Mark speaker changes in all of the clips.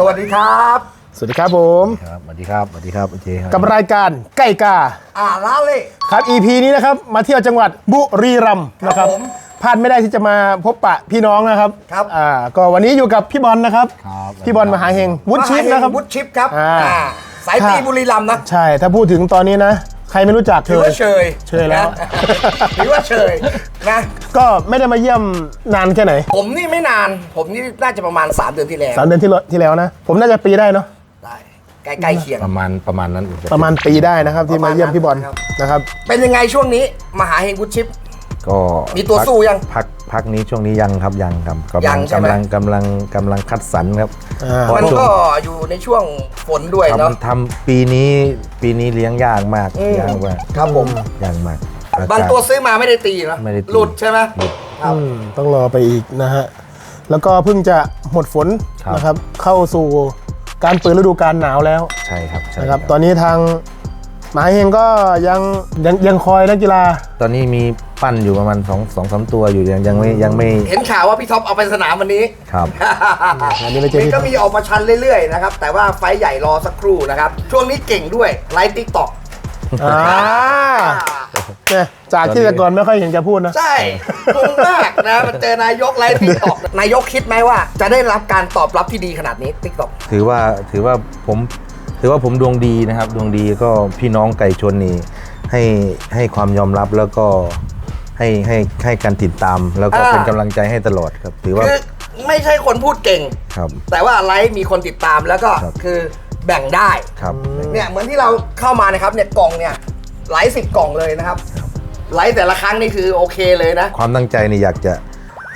Speaker 1: สวัสดีครับ
Speaker 2: สวัสดีครับผม
Speaker 3: ครับสวัสดีครับสวัสดีครับโอเคครับ
Speaker 2: กับรายการไก่กา
Speaker 1: อ่าลาเล่
Speaker 2: ครับ EP นี้นะครับมาเที่ยวจังหวัดบุรีรัมย์นะครับ
Speaker 1: ผม
Speaker 2: พลาดไม่ได้ที่จะมาพบปะพี่น้องนะครับ
Speaker 1: ครับ
Speaker 2: อ่าก็วันนี้อยู่กับพี่บอลนะครับ
Speaker 3: ครับ
Speaker 2: พี่บอลมหาเฮงวุฒิชิปนะครับ
Speaker 1: วุฒิชิปครับ
Speaker 2: อ่า
Speaker 1: อ่าสายตีบุรีรัมย์นะ
Speaker 2: ใช่ถ้าพูดถึงตอนนี้นะ ใครไม่รู้จักเธ
Speaker 1: ถือ
Speaker 2: อ
Speaker 1: ว่าเชย
Speaker 2: เชยแล้ว
Speaker 1: นะถือว่าเชยนะ
Speaker 2: ก็ไม่ได้มาเยี่ยมนานแค่ไหน
Speaker 1: ผมนี่ไม่นาน ผมนี่น่าจะประมาณ 3 เดือนที่แล้ว
Speaker 2: สามเดือนที่แล้วที่แล้วนะ ผมน่าจะปีได้เนาะ
Speaker 1: ได้ใกล้ใกล้เคียง
Speaker 3: ประมาณประมาณนั้น
Speaker 2: ประมาณปีได้นะครับที่มาเยี่ยมพี่บอล
Speaker 1: ประมาณนั้น
Speaker 2: นะครับ
Speaker 1: เป็นยังไงช่วงนี้ มหาเฮงวุฒิชิป
Speaker 3: ก็
Speaker 1: มีตัวสู้ยัง
Speaker 3: พักพักนี้ช่วงนี้ยังครับยังครับกำ
Speaker 1: ยั
Speaker 3: ลั
Speaker 1: ง
Speaker 3: ง
Speaker 1: ใช่ไหม
Speaker 3: กำลังกำลังกำลังคัดสรรครับ
Speaker 2: อ่า
Speaker 3: เพราะ
Speaker 1: มัน
Speaker 3: ช่วง
Speaker 1: ก็อยู่ในช่วงฝนด้วยเนาะ
Speaker 3: ทำทำปีนี้ปีนี้เลี้ยงยากมาก
Speaker 1: อืม
Speaker 3: ยากมาก
Speaker 1: ครับผม
Speaker 3: ยากมากอากศ
Speaker 1: บางตัวซื้อมาไม่ได้ตีเนาะ
Speaker 3: ไม่ได้ตี
Speaker 1: หลุดใช่ไหม
Speaker 3: หลุด
Speaker 1: ครับ
Speaker 2: อืมต้องรอไปอีกนะฮะ แล้วก็เพิ่งจะหมดฝน
Speaker 3: ครับ
Speaker 2: นะครับ เข้าสู่การเปิดฤดูกาลหนาวแล้ว
Speaker 3: ใช่ครับใช่
Speaker 2: นะครับ ตอนนี้ทาง หมหาเฮงก็ยังยังยังคอยนักกีฬา
Speaker 3: ตอนนี้มีปั้นอยู่ประมาณสองสองสามตัวอยู่ยังยังไม่ยังไม่
Speaker 1: เห็นข่าวว่าพี่ท็อปเอาไปสนามวันนี้
Speaker 3: ครับ
Speaker 2: อันนี้ไม่ใช่
Speaker 1: นี่
Speaker 2: ที่
Speaker 1: ก็มีออกมาชันเรื่อยๆนะครับ แต่ว่าไฟท์ใหญ่รอสักครู่นะครับ ช่วงนี้เก่งด้วยไลฟ์ติ๊กต็อก
Speaker 2: อ่าเนี่ยจากที่แต่ก่อนไม่ค่อยเห็นแกพูดนะ
Speaker 1: ใช่งงมากนะมันเจอนายกไลฟ์ติ๊กต็อกนายกคิดไหมว่า จะได้รับการตอบรับที่ดีขนาดนี้ติ๊กต็อก
Speaker 3: ถือว่าถือว่าผม ถือว่าผมดวงดีนะครับ ดวงดีก็พี่น้องไก่ชนนี่ให้ให้ความยอมรับแล้วก็ให้ให้ให้การติดตาม แล้วก็เป็นกำลังใจให้ตลอดครับ ถือว่า
Speaker 1: คือไม่ใช่คนพูดเก่ง
Speaker 3: ครับ
Speaker 1: แต่ว่าไลฟ์มีคนติดตามแล้วก็
Speaker 3: ครับ
Speaker 1: คือแบ่งได้
Speaker 3: ครับ
Speaker 1: เนี่ยเหมือนที่เราเข้ามานะครับเนี่ยกล่องเนี่ยไลฟ์สิบกล่องเลยนะครับ ไลฟ์แต่ละครั้งนี่คือโอเคเลยนะ
Speaker 3: ความตั้งใจนี่อยากจะ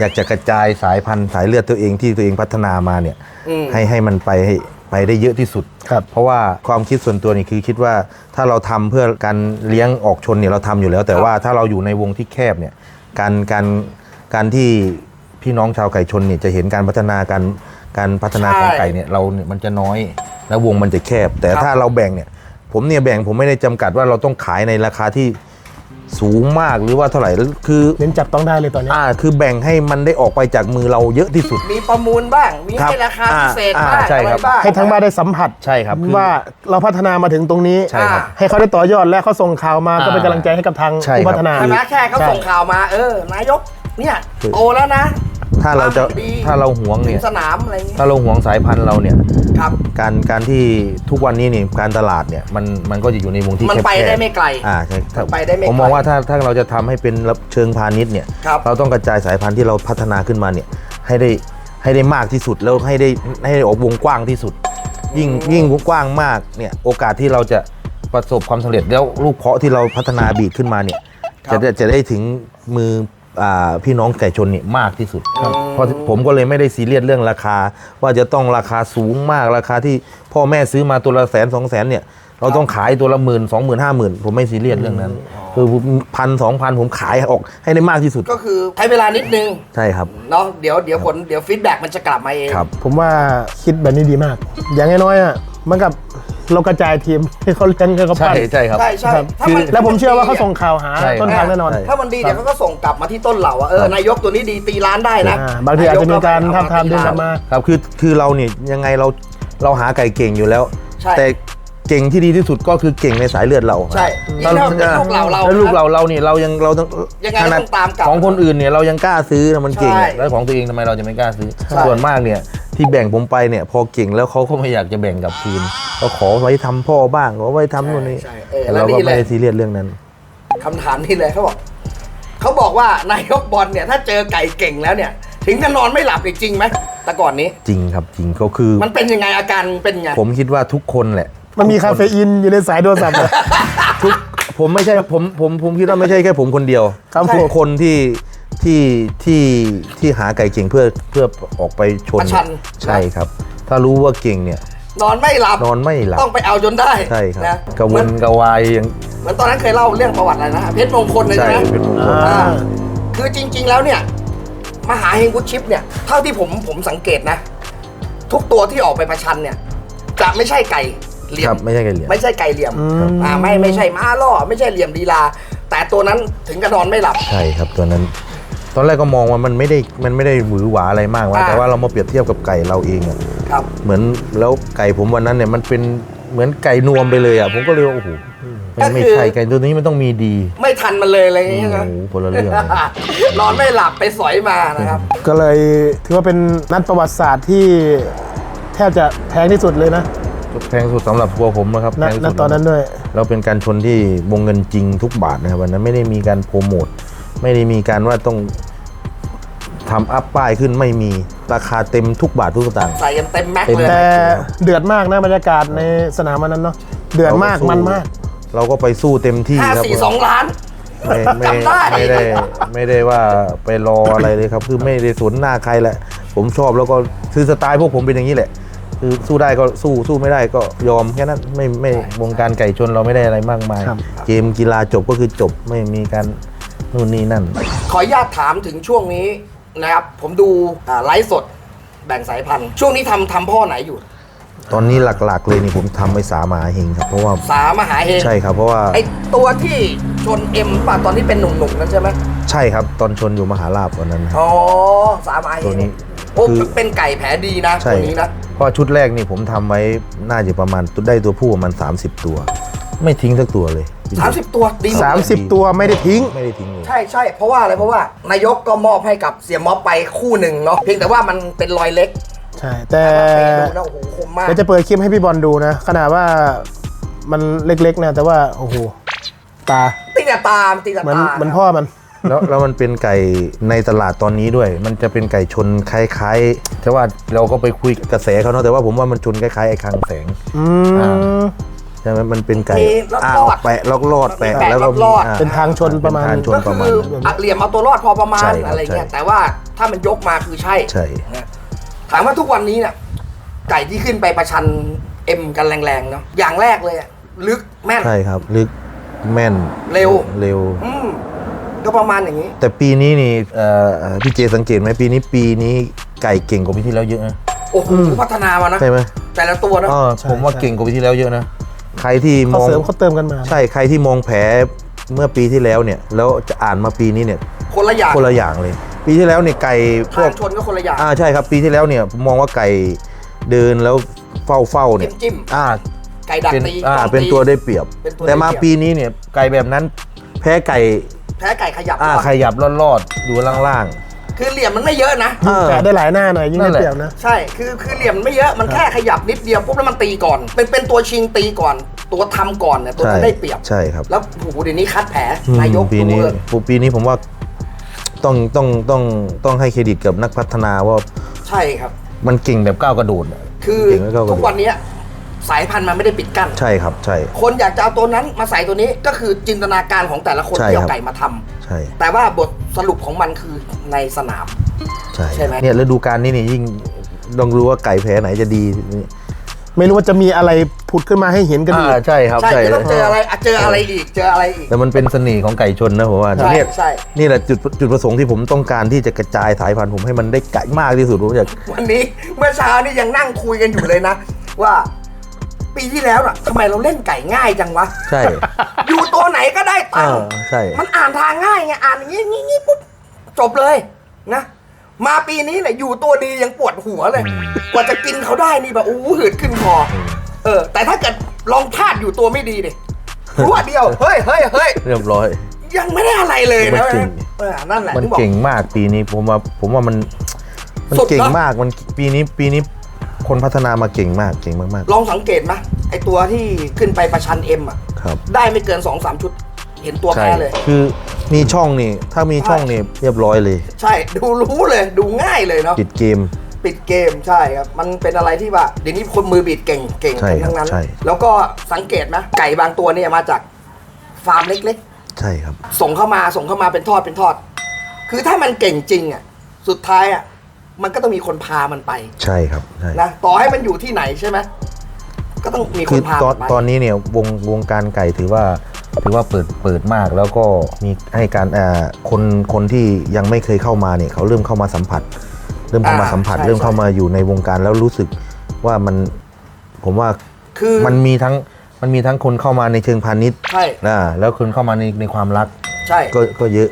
Speaker 3: อยากจะกระจายสายพันธุ์สายเลือดตัวเองที่ตัวเองพัฒนามาเนี่ย
Speaker 1: อืม
Speaker 3: ให้ให้มันไปให้ ไปได้เยอะที่สุด
Speaker 2: ครับ
Speaker 3: เพราะว่าความคิดส่วนตัวนี่คือคิดว่าถ้าเราทำเพื่อการเลี้ยงออกชนเนี่ยเราทำอยู่แล้ว แต่ว่าถ้าเราอยู่ในวงที่แคบเนี่ยการการการที่พี่น้องชาวไก่ชนเนี่ยจะเห็นการพัฒนาการการพัฒนาของ
Speaker 1: ใช่
Speaker 3: ไก่เนี่ยเราเนี่ยมันจะน้อยแล้ววงมันจะแคบ แต่
Speaker 1: ครับ
Speaker 3: ถ้าเราแบ่งเนี่ยผมเนี่ยแบ่งผมไม่ได้จำกัดว่าเราต้องขายในราคาที่ สูงมากหรือว่าเท่าไหร่คือ
Speaker 2: เน้นจับต้องได้เลยตอนนี้
Speaker 3: อ่าคือแบ่งให้มันได้ออกไปจากมือเราเยอะที่สุด
Speaker 1: มีประมูลบ้าง มี
Speaker 3: ครับ
Speaker 1: ให้ราคาพิเศษ
Speaker 3: อ่า
Speaker 1: บ้าง
Speaker 3: ใช่
Speaker 1: อะไร
Speaker 3: ครับ
Speaker 1: บ้าง
Speaker 2: ให้ทั้งบ้านได้สัมผัส
Speaker 3: ใช่ครับคือ
Speaker 2: ว่าเราพัฒนามาถึงตรงนี้
Speaker 3: ใช่ครับ
Speaker 2: ให้เขาได้ต่อยอดและเขาส่งข่าวมา
Speaker 3: อ่า
Speaker 2: ก็เป็นกำลังใจให้กับทาง
Speaker 3: ใช่
Speaker 2: ผู้
Speaker 3: ครับ
Speaker 2: พัฒนา
Speaker 1: ใช่ไหมแค่เขา
Speaker 2: ใช่
Speaker 1: ส่งข่าวมาเออนายกเนี่ย
Speaker 3: คือ
Speaker 1: โตแล้วนะ
Speaker 3: ถ้าเราจะ
Speaker 1: ดี
Speaker 3: ถ้าเราหวง
Speaker 1: ถึ
Speaker 3: เนี่
Speaker 1: ง
Speaker 3: ย
Speaker 1: สนามอะไรอย่างเงี้ย
Speaker 3: ถ้าเราหวงสายพันธุ์เราเนี่ย
Speaker 1: ครับ
Speaker 3: การการที่ทุกวันนี้นี่การตลาดเนี่ยมันมันก็จะอยู่ในวงที่
Speaker 1: มัน
Speaker 3: แคบๆ
Speaker 1: ไปได้ไม่ไกล
Speaker 3: อ่าใช่ถ้า
Speaker 1: ไปได้ไม่ไกล
Speaker 3: ผมมองว่าถ้าถ้าเราจะทำให้เป็นเชิงพาณิชย์เนี่ย
Speaker 1: ครับ
Speaker 3: เราต้องกระจายสายพันธุ์ที่เราพัฒนาขึ้นมาเนี่ยให้ได้ให้ได้มากที่สุดแล้วให้ได้ให้ได้ออกวงกว้างที่สุด ยิ่งยิ่งกว้างมากเนี่ยโอกาสที่เราจะประสบความสำเร็จแล้วลูกเพาะที่เราพัฒนาบีดขึ้นมาเนี่ย
Speaker 1: ครับ
Speaker 3: จะได้จะได้ถึงมืออ่า พี่น้องไก่ชนเนี่ยมากที่สุดเพราะผมก็เลยไม่ได้ซีเรียสเรื่องราคา ว่าจะต้องราคาสูงมากราคาที่พ่อแม่ซื้อมาตัวละแสนสองแสนเนี่ยเราต้องขายตัวละหมื่นสองหมื่นห้าหมื่นผมไม่ซีเรียสเรื่องนั้น คือพันสองพันผมขายออกให้ได้มากที่สุด
Speaker 1: ก็คือใช้เวลานิดนึง
Speaker 3: ใช่ครับ
Speaker 1: เนาะเดี๋ยวเดี๋ยวผลเดี๋ยวฟีดแบ็กมันจะกลับมาเอง
Speaker 3: ครับ
Speaker 2: ผมว่าคิดแบบนี้ดีมาก อย่างน้อยๆอะ เหมันกับเรากระจายทีมให้เขาเลี้ยงให้เขา
Speaker 3: ใช่
Speaker 2: ปั้น
Speaker 3: ใช่ครับ
Speaker 1: ใช่ใช่
Speaker 2: ครับ
Speaker 1: ถ้ามัน
Speaker 2: แล้วผมเชื่อว่าเขาส่งข่าวหา
Speaker 3: ใช่
Speaker 2: ต้นทางแน่นอน
Speaker 3: ใช่
Speaker 1: ถ้ามันดีเดี๋ยวเขาก็ส่งกลับมาที่ต้นเหล่าว่าเออ
Speaker 3: ครับ
Speaker 1: นายกตัวนี้ดีตีร้านได้นะ
Speaker 2: อ่าบางทีอาจจะมีการทาบทามดึงกลับมา
Speaker 3: ครับคือคือเราเนี่ยยังไงเราเราหาไก่เก่งอยู่แล้ว
Speaker 1: ใช่
Speaker 3: แต่ เก่งที่ดีที่สุดก็คือเก่งในสายเลือดเรา
Speaker 1: ใช่ยิ่งถ้าเป็นลูกเราเรา
Speaker 3: แล้วลูก
Speaker 1: นะ
Speaker 3: เราเราเนี่ยเรายังเราต้อง
Speaker 1: ยังไง
Speaker 3: ขนาด
Speaker 1: ต้องตามกลับ
Speaker 3: ของคนอื่นเนี่ยเรายังกล้าซื้อนะมันเก่ง
Speaker 1: ใช่
Speaker 3: แล้วของตัวเองทำไมเราจะไม่กล้าซื้อ
Speaker 1: ใช่
Speaker 3: ส่วนมากเนี่ยที่แบ่งผมไปเนี่ยพอเก่งแล้วเขาก็ไม่อยากจะแบ่งกับทีมก็ขอไว้ทำพ่อบ้างขอไว้ทำนู่นนี่
Speaker 1: ใช่เออ
Speaker 3: แต่
Speaker 1: แล้ว
Speaker 3: เราก็
Speaker 1: นี่เล
Speaker 3: ไม่
Speaker 1: ย
Speaker 3: ได้ซีเรียสเรื่องนั้น
Speaker 1: คำถามนี่เลยเขาบอกเขาบอกว่านายกบอลเนี่ยถ้าเจอไก่เก่งแล้วเนี่ย ถึงจะนอนไม่หลับอีกจริงไหมแต่ก่อนนี้
Speaker 3: จริงครับจริงก็คือ
Speaker 1: มันเป็นยังไงอาการเป็นยังไง
Speaker 3: ผมคิดว่าทุกคนแหละ
Speaker 2: มันมีคาเฟอีนอยู่ในสายโทรศัพท์เลย
Speaker 3: ทุกผมไม่ใช่ผมผมผมคิดว่าไม่ใช่แค่ผมคนเดียว
Speaker 2: ครับ
Speaker 3: ทุกคนที่ที่ที่ที่หาไก่เก่งเพื่อเพื่อออกไปชน
Speaker 1: ประชัน
Speaker 3: ใช่ครับ ถ้ารู้ว่าเก่งเนี่ย
Speaker 1: นอนไม่หลับ
Speaker 3: นอนไม่หลับ
Speaker 1: ต้องไปเอาจนได้
Speaker 3: ใช่ครับ
Speaker 1: นะ
Speaker 3: กระว
Speaker 1: เหมือนน
Speaker 3: กระวายยัง
Speaker 1: เหมือนตอนนั้นเคยเล่าเรื่องประวัติอะไรนะเพชรมงคลเลย
Speaker 3: ใช่
Speaker 1: ใช่ไหม
Speaker 3: เป็นมงคล
Speaker 2: อ่า
Speaker 1: อ่าคือจริง ๆ แล้วเนี่ย มหาเฮงวุฒชิปเนี่ย เท่าที่ผมผมสังเกตนะ ทุกตัวที่ออกไปประชันเนี่ย จะไม่ใช่ไก่ เหลี่ย
Speaker 3: ครั
Speaker 1: ม
Speaker 3: บไม่ใช่ไก่เหลี่ยม
Speaker 1: ไม่ใช่ไก่เหลี่ยม
Speaker 2: อืม
Speaker 1: อ่าไม่ไม่ใช่ม้าล่อไม่ใช่เหลี่ยมดีลา แต่ตัวนั้นถึงกระนอนไม่หลับ
Speaker 3: ใช่ครับตัวนั้น ตอนแรกก็มองว่ามันไม่ได้มันไม่ได้หวือหวาอะไรมากว่า
Speaker 1: อ่า
Speaker 3: แต่ว่าเรามาเปรียบเทียบกับไก่เราเองอะ
Speaker 1: ครับ
Speaker 3: เหมือนแล้วไก่ผมวันนั้นเนี่ยมันเป็นเหมือนไก่นวมไปเลยอะผมก็เลยว่าโอ้โหมันไม่ใช่ไก่ตัวนี้มันต้องมีดี
Speaker 1: ไม่ทันมันเลยอะไรอย่าง
Speaker 3: โอ้
Speaker 1: เงี้ยนะ
Speaker 3: โหคนละเรื่องเลย
Speaker 1: นอนไม่หลับไปสอยมานะครับ
Speaker 2: ก็เลยถือว่าเป็นนัดประวัติศาสตร์ที่แทบจะแพงที่สุดเลยนะ
Speaker 3: แพงสุดสำหรับตัวผมนะครับ
Speaker 2: ณ
Speaker 3: แพงที่
Speaker 2: ณ
Speaker 3: สุด
Speaker 2: ตอนนั้นด้วย
Speaker 3: เราเป็นการชนที่วงเงินจริงทุกบาทนะครับวันนั้นไม่ได้มีการโปรโมทไม่ได้มีการว่าต้องทำอัพป้ายขึ้นไม่มีราคาเต็มทุกบาททุกสตางค์
Speaker 1: ใส่กันเต็มแม็ก
Speaker 3: เต็ม
Speaker 1: เลย
Speaker 2: แต่เดือดมากนะบรรยากาศในสนามวันนั้นเนาะเดือดมาก
Speaker 3: เราก็สู้
Speaker 2: มันมาก
Speaker 3: เราก็ไปสู้เต็มที่
Speaker 1: ห้า
Speaker 3: ครับ
Speaker 1: สี่สองล้าน
Speaker 3: ไม่ไม่
Speaker 1: จำได้
Speaker 3: ไม่ได้ไม่ได้ว่าไปรออะไรเลยครับ คือไม่ได้สนหน้าใครแหละ ผมชอบแล้วก็คือสไตล์พวกผมเป็นอย่างนี้แหละ คือสู้ได้ก็สู้สู้ไม่ได้ก็ยอมแค่นั้นไม่ไม่วงการไก่ชนเราไม่ได้อะไรมากมาย
Speaker 2: ครับ
Speaker 3: เกมกีฬาจบก็คือจบไม่มีการนู่นนี่นั่น
Speaker 1: ขออนุญาตถามถึงช่วงนี้นะครับ ผมดูอ่าไลฟ์สดแบ่งสายพันธุ์ ช่วงนี้ทำทำพ่อไหนอยู่
Speaker 3: ตอนนี้หลักๆเลยนี่ผมทำไปสามหาเฮงครับ เพราะว่า
Speaker 1: สามหาเฮง
Speaker 3: ใช่ครับเพราะว่า
Speaker 1: ไอตัวที่ชนเอ็มป่ะตอนที่เป็นหนุ่มๆนั่นใช่ไหม
Speaker 3: ใช่ครับตอนชนอยู่มหาลาภวันนั้น
Speaker 1: อ๋อสามหาเฮ
Speaker 3: ตัว
Speaker 1: ง
Speaker 3: นี้
Speaker 1: โอ้
Speaker 3: คือ
Speaker 1: เป็นไก่แผลดีนะ
Speaker 3: ใช่
Speaker 1: ตัวนี้นะ
Speaker 3: เพราะชุดแรกนี่ผมทำไว้น่าจะประมาณได้ตัวผู้ประมาณ 30 ตัว ไม่ทิ้งสักตัวเลย
Speaker 1: 30 ตัวดีหมดเลย
Speaker 2: 30ตัวไม่ได้ทิ้ง
Speaker 3: ไม่ได้ทิ้งเลย
Speaker 1: ใช่ใช่เพราะว่าอะไรเพราะว่านายกก็มอบให้กับเสียม็อบไปคู่หนึ่งเนาะเพียงแต่ว่ามันเป็นรอยเล็ก
Speaker 2: ใช่ แต่
Speaker 1: ดูนะโอ้โหคมมาก
Speaker 2: เดี๋ยวจะเปิดคลิปให้พี่บอลดูนะ ขนาดว่ามันเล็กๆนะแต่ว่า โอ้โห ตา
Speaker 1: ตีแต่ตามตีแต่
Speaker 2: เหมือน
Speaker 1: ตา
Speaker 2: เหมือนพ่อมัน
Speaker 3: แล้วแล้วมันเป็นไก่ในตลาดตอนนี้ด้วย มันจะเป็นไก่ชนคล้ายๆแต่ว่าเราก็ไปคุยกระแสเขาเนาะแต่ว่าผมว่ามันชนคล้ายๆไอ้คางแสง
Speaker 2: อื
Speaker 3: อ่า
Speaker 2: ม
Speaker 3: ใช่ไหมมันเป็นไก่
Speaker 1: มีล็อก
Speaker 3: อ่า
Speaker 1: ลอด
Speaker 3: แปะล็อกลอดแปะ
Speaker 1: แปะ
Speaker 3: แล้วก็
Speaker 1: ล็
Speaker 3: มี
Speaker 1: อกลอด
Speaker 3: อ่
Speaker 2: เป็นทางชนประมาณ
Speaker 3: เป็นทางชน
Speaker 1: ก็
Speaker 3: ประมา
Speaker 1: คื
Speaker 3: ณ
Speaker 1: อ
Speaker 3: นั้น
Speaker 1: อักเหลี่ยมเอาตัวรอดพอประมา
Speaker 3: ใช่
Speaker 1: ณ
Speaker 3: ครับ
Speaker 1: อะไรเงี้ย
Speaker 3: ใช่
Speaker 1: แต่ว่าถ้ามันยกมาคือใช่
Speaker 3: ใช่
Speaker 1: นะถามว่าทุกวันนี้เนี่ยไก่ที่ขึ้นไปประชันเอ็มกันแรงๆเนาะอย่างแรกเลยอะลึกแม่น
Speaker 3: ใช่ครับ ลึกแม่น
Speaker 1: เร็ว
Speaker 3: เร็ว
Speaker 1: อืม ก็ประมาณอย่างนี้
Speaker 3: แต่ปีนี้นี่เอ่อเอ่อพี่เจสังเกตไหมปีนี้ปีนี้ไก่เก่งกว่าปีที่แล้วเยอะนะ
Speaker 1: โอ้โหพัฒนามานะ
Speaker 3: ใช่ไหม
Speaker 1: แต่ละตัวนะ
Speaker 3: อ๋อ
Speaker 2: ใช่
Speaker 3: ผมว่า
Speaker 2: ใช่
Speaker 3: เก่งกว่าปีที่แล้วเยอะนะใครที่ม
Speaker 2: เขา
Speaker 3: อง
Speaker 2: เสริมเขาเติมกันมา
Speaker 3: ใช่ใครที่มองแผลเมื่อปีที่แล้วเนี่ยแล้วจะอ่านมาปีนี้เนี่ย
Speaker 1: คนละอย่าง
Speaker 3: คนละอย่างเลย ปีที่แล้วเนี่ยไก่พว
Speaker 1: ทากงชนก็คนละอย่าง
Speaker 3: อ่าใช่ครับ ปีที่แล้วเนี่ยผมมองว่าไก่เดินแล้วเฝ้าเฝ้าๆเนี่ย
Speaker 1: จิ้ม
Speaker 3: อ่า
Speaker 1: ไก่ดัก
Speaker 3: เป็น
Speaker 1: ตี
Speaker 3: อ่า
Speaker 1: จ้อง
Speaker 3: เป็นตัวได้เปรียบ
Speaker 1: เป็นตัว
Speaker 3: แต่มา
Speaker 1: ได้เปรียบ
Speaker 3: ปีนี้เนี่ยไก่แบบนั้น แพ้ไก่
Speaker 1: แพ้ไก่ขยับ
Speaker 3: อ่า
Speaker 1: ก่อน
Speaker 3: ขยับรอดๆอยู่ล่าง
Speaker 1: คือเหลี่ยมมันไม่เยอะนะ
Speaker 3: ๆเออ
Speaker 2: แต่ได้หลายหน้าหน่อยยิ่ง
Speaker 3: นั่
Speaker 2: ได้
Speaker 3: นแหละ
Speaker 2: เปรียบนะ
Speaker 1: ใช่ คือคือเหลี่ยมมันไม่เยอะ มันแค่ขยับนิดเดียวปุ๊บแล้วมันตีก่อน เป็นเป็นตัวชิงตีก่อน ตัวทำก่อนเนี่ยตัว
Speaker 3: ใช่
Speaker 1: จะได้เปรียบ
Speaker 3: ใช่ครับ
Speaker 1: แล้วโอ้โหเดี๋ยวนี้คัดแผล
Speaker 3: อืม
Speaker 1: นายก
Speaker 3: ปีนี้
Speaker 1: ดูเลย
Speaker 3: ปีนี้ผมว่าต้องต้องต้องต้องให้เครดิตกับนักพัฒนาว่า
Speaker 1: ใช่ครับ
Speaker 3: มันเก่งแบบก้าวกระโดดอะ
Speaker 1: คือ
Speaker 3: เก่งแล้วก้าวกระ
Speaker 1: ทุก
Speaker 3: โด
Speaker 1: วั
Speaker 3: ด
Speaker 1: นเนี้ย สายพันธุ์มันไม่ได้ปิดกั้น
Speaker 3: ใช่ครับใช่
Speaker 1: คนอยากจะเอาตัวนั้นมาใส่ตัวนี้ก็คือจินตนาการของแต่ละคน
Speaker 3: ใช่
Speaker 1: ที่
Speaker 3: ครั
Speaker 1: เอา
Speaker 3: บ
Speaker 1: ไก่มาทำ
Speaker 3: ใช่
Speaker 1: แต่ว่าบทสรุปของมันคือในสนาม
Speaker 3: ใช่
Speaker 1: ใช่ไหม
Speaker 3: เนี่ยฤดูกาลนี้นี่ยิ่งต้องรู้ว่าไก่แพ้ไหนจะดี
Speaker 2: ไม่รู้ว่าจะมีอะไรผุดขึ้นมาให้เห็นกันอีก
Speaker 3: อ่าใช่ครับ
Speaker 1: ใช่
Speaker 3: ใช่
Speaker 1: จะต้องเจออะไรอะเจออะไรอีกเจออะไรอีก
Speaker 3: แต่มันเป็นเสน่ห์ของไก่ชนนะผมว่า
Speaker 1: ใช่
Speaker 3: เนี่ย
Speaker 1: ใช่
Speaker 3: นี่แหละจุดจุดประสงค์ที่ผมต้องการที่จะกระจายสายพันธุ์ผมให้มันได้ไก่มากที่สุดผมอยาก
Speaker 1: วันนี้เมื่อเช้านี่ยังนั่งคุยกันอยู่เลยนะ ว่า ปีที่แล้วน่ะทำไมเราเล่นไก่ง่ายจังวะ
Speaker 3: ใช่
Speaker 1: อยู่ตัวไหนก็ได้ตังค์
Speaker 3: อ่าใช่
Speaker 1: มันอ่านทางง่ายไงอ่านอย่างงี้งี้งี้ปุ๊บจบเลยนะ มาปีนี้เนี่ยอยู่ตัวดียังปวดหัวเลย กว่าจะกินเขาได้นี่แบบอู้หืดขึ้นคออเออ แต่ถ้าเกิดลองพลาดอยู่ตัวไม่ดีดิรัวเดียวเฮ้ยเฮ้ยเฮ้ย
Speaker 3: เรียบร้อย
Speaker 1: ยังไม่ได้อะไรเลย
Speaker 3: มั
Speaker 1: นะ
Speaker 3: นเก่ง
Speaker 1: เออนั่นแหละ
Speaker 3: มัน
Speaker 1: ที่บอก
Speaker 3: เก่งมากปีนี้ผมว่าผมว่ามัน มัน
Speaker 1: สุด
Speaker 3: เก่ง
Speaker 1: เนอะ
Speaker 3: มากมันปีนี้ปีนี้ คนพัฒนามาเก่งมากเก่งมาก
Speaker 1: ลองสังเกตไหมไอตัวที่ขึ้นไปประชันเอ็มอะ
Speaker 3: ๆครับ
Speaker 1: ได้ไม่เกินสองสามชุด เห็นตัว
Speaker 3: ใช่
Speaker 1: แพ้เลย
Speaker 3: คือมีช่องนี่ ถ้ามีช่องนี่เรียบร้อยเลย
Speaker 1: ใช่ดูรู้เลยดูง่ายเลยเนาะ
Speaker 3: ปิดเกม
Speaker 1: ปิดเกมใช่ครับ มันเป็นอะไรที่ว่าเดี๋ยวนี้คนมือบีดเก่งเก่ง
Speaker 3: ใช่
Speaker 1: กันทั้งนั้น
Speaker 3: ครับใช่
Speaker 1: แล้วก็สังเกตไหมไก่บางตัวเนี่ยมาจากฟาร์มเล็ก
Speaker 3: ใช่ครับ
Speaker 1: ๆ ส่งเข้ามาส่งเข้ามาเป็นทอดเป็นทอด คือถ้ามันเก่งจริงอะสุดท้ายอะ มันก็ต้องมีคนพามันไป
Speaker 3: ใช่ครับใช่
Speaker 1: นะต่อให้มันอยู่ที่ไหนใช่ไหมก็ต้องมีค
Speaker 3: คือน
Speaker 1: พา
Speaker 3: ตอน
Speaker 1: มันไป
Speaker 3: ตอนนี้เนี่ยวงวงการไก่ถือว่าถือว่าเปิดเปิดมากแล้วก็มีให้การอ่าคนคนที่ยังไม่เคยเข้ามาเนี่ยเขาเริ่มเข้ามาสัมผัส เริ่มเข้ามา
Speaker 1: อ่า
Speaker 3: สัมผัส
Speaker 1: ใช่
Speaker 3: เริ่มเข้า
Speaker 1: ใช่
Speaker 3: มาอยู่ในวงการแล้วรู้สึกว่ามันผมว่า
Speaker 1: คือ
Speaker 3: มันมีทั้งมันมีทั้งคนเข้ามาในเชิงพาณิชย์
Speaker 1: ใช่
Speaker 3: นะแล้วคนเข้ามาในในความรัก
Speaker 1: ใช่
Speaker 3: ก็ก็เยอะ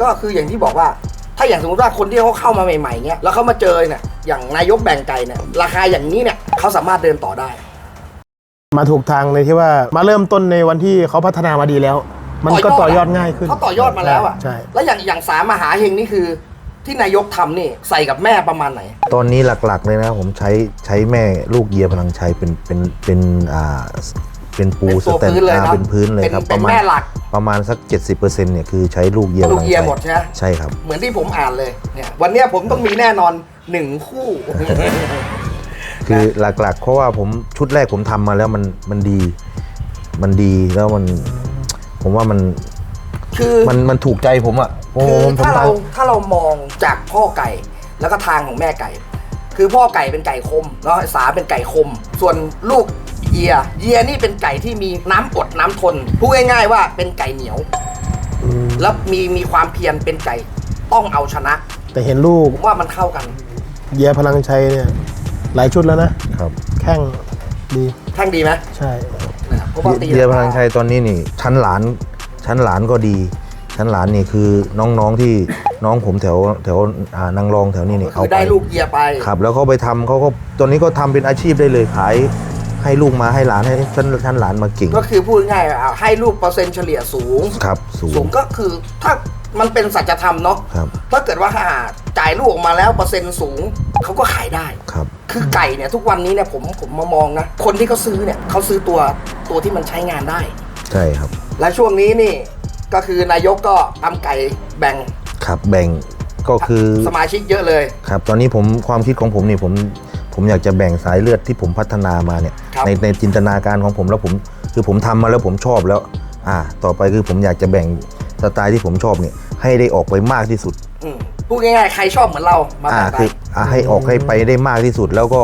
Speaker 1: ก็คืออย่างที่บอกว่า ถ้าอย่างสมมติว่าคนที่เขาเข้ามาใหม่ๆเงี้ยแล้วเขามาเจอเนี่ยอย่างนายกแบ่งไก่เนี่ยราคาอย่างนี้เนี่ยเขาสามารถเดินต่อได้
Speaker 2: มาถูกทางในที่ว่ามาเริ่มต้นในวันที่เขาพัฒนามาดีแล้ว มันก็ต่อยอดง่ายขึ้น
Speaker 1: เขาต่อยอดมาแล้วอะ
Speaker 2: ใช่
Speaker 1: แล้วอย่างอย่างสามมหาเฮงนี่คือ ที่นายกทำนี่ใส่กับแม่ประมาณไหน
Speaker 3: ตอนนี้หลักๆเลยนะผมใช้ใช้แม่ลูกเยียพลังชัยเป็นเป็นเป็นอ่า เป็นปู
Speaker 1: เป็น
Speaker 3: ส
Speaker 1: ตัว
Speaker 3: แตน
Speaker 1: พื้นเลย
Speaker 3: อ่า
Speaker 1: เนอะ
Speaker 3: เป็นพื้นเลยครับ
Speaker 1: เป็น
Speaker 3: ประมาณ
Speaker 1: เป็นแม่หลัก
Speaker 3: ประมาณสัก 70%เนี่ยคือใช้ลูกเยียพ
Speaker 1: ลู
Speaker 3: ลั
Speaker 1: ก
Speaker 3: ง
Speaker 1: เยีย
Speaker 3: ชัย
Speaker 1: หมดใช่ไหม
Speaker 3: ใช่ครับ
Speaker 1: เหมือนที่ผมอ่านเลยเนี่ยวันเนี้ยผมต้องมีแน่นอนหนึ่งคู่
Speaker 3: คือหลักๆ เพราะว่าผมชุดแรกผมทำมาแล้วมันมันดี มันดีแล้วมัน ผมว่ามัน
Speaker 1: คือ
Speaker 3: มันมันถูกใจผมอะโอ้
Speaker 1: คือ
Speaker 3: ผมผม
Speaker 1: ถ้าเรา
Speaker 3: ทำ
Speaker 1: ถ้าเรามองจากพ่อไก่แล้วก็ทางของแม่ไก่ คือพ่อไก่เป็นไก่คมแล้วสาเป็นไก่คม ส่วนลูก เยียเยียนี่เป็นไก่ที่มีน้ำอดน้ำทนพูดง่ายๆว่าเป็นไก่เหนียว แล้วมีมีความเพียรเป็นไก่ต้องเอาชนะ
Speaker 2: แต่เห็นลูก
Speaker 1: ผมว่ามันเข้ากัน
Speaker 2: เยียพลังชัยเนี่ย หลายชุดแล้วนะ
Speaker 3: ครับ
Speaker 2: แข้งดี
Speaker 1: แท่งดีไหม
Speaker 2: ใช่
Speaker 1: นะครับเพราะว่าตี
Speaker 3: เยียพลังชัยตอนนี้นี่ ชั้นหลานชั้นหลานก็ดี ชั้นหลานนี่คือน้องๆที่น้องผมแถวแถวอ่านางรองแถวนี้นี่
Speaker 1: คื
Speaker 3: เอา
Speaker 1: อ
Speaker 3: ไป
Speaker 1: ได้ลูกเยียไป
Speaker 3: ครับ แล้วเขาไปทำเขาก็ตอนนี้ก็ทำเป็นอาชีพได้เลยขาย ให้ลูกมาให้หลานให้ชั้นชั้นหลานมาเก่ง
Speaker 1: ก็คือพูดง่ายๆอะให้ลูกเปอร์เซ็นต์เฉลี่ยสูง
Speaker 3: ครับ สูง
Speaker 1: สูงก็คือถ้ามันเป็นสัจธรรมเนาะ
Speaker 3: ครับ
Speaker 1: ถ้าเกิดว่าหาจ่ายลูกออกมาแล้วเปอร์เซ็นต์สูงเขาก็ขายได้
Speaker 3: ครับ
Speaker 1: คือไก่เนี่ยทุกวันนี้เนี่ยผมผมมามองนะ คนที่เขาซื้อเนี่ยเขาซื้อตัวตัวที่มันใช้งานได้
Speaker 3: ใช่ครับ
Speaker 1: และช่วงนี้นี่ก็คือนายกก็ทำไก่แบ่ง
Speaker 3: ครับแบ่งก็คือ
Speaker 1: สมาชิกเยอะเลย
Speaker 3: ครับ ตอนนี้ผมความคิดของผมนี่ผม ผมอยากจะแบ่งสายเลือดที่ผมพัฒนามาเนี่ย
Speaker 1: ครับ
Speaker 3: ในในจินตนาการของผมแล้วผมคือผมทำมาแล้วผมชอบแล้ว อ่า ต่อไปคือผมอยากจะแบ่งสไตล์ที่ผมชอบเนี่ยให้ได้ออกไปมากที่สุด
Speaker 1: อืมพูดง่ายๆใครชอบเหมือนเรามา
Speaker 3: อ่า
Speaker 1: แบ่งไป
Speaker 3: คืออ่าให้ออกให้ไปได้มากที่สุดแล้วก็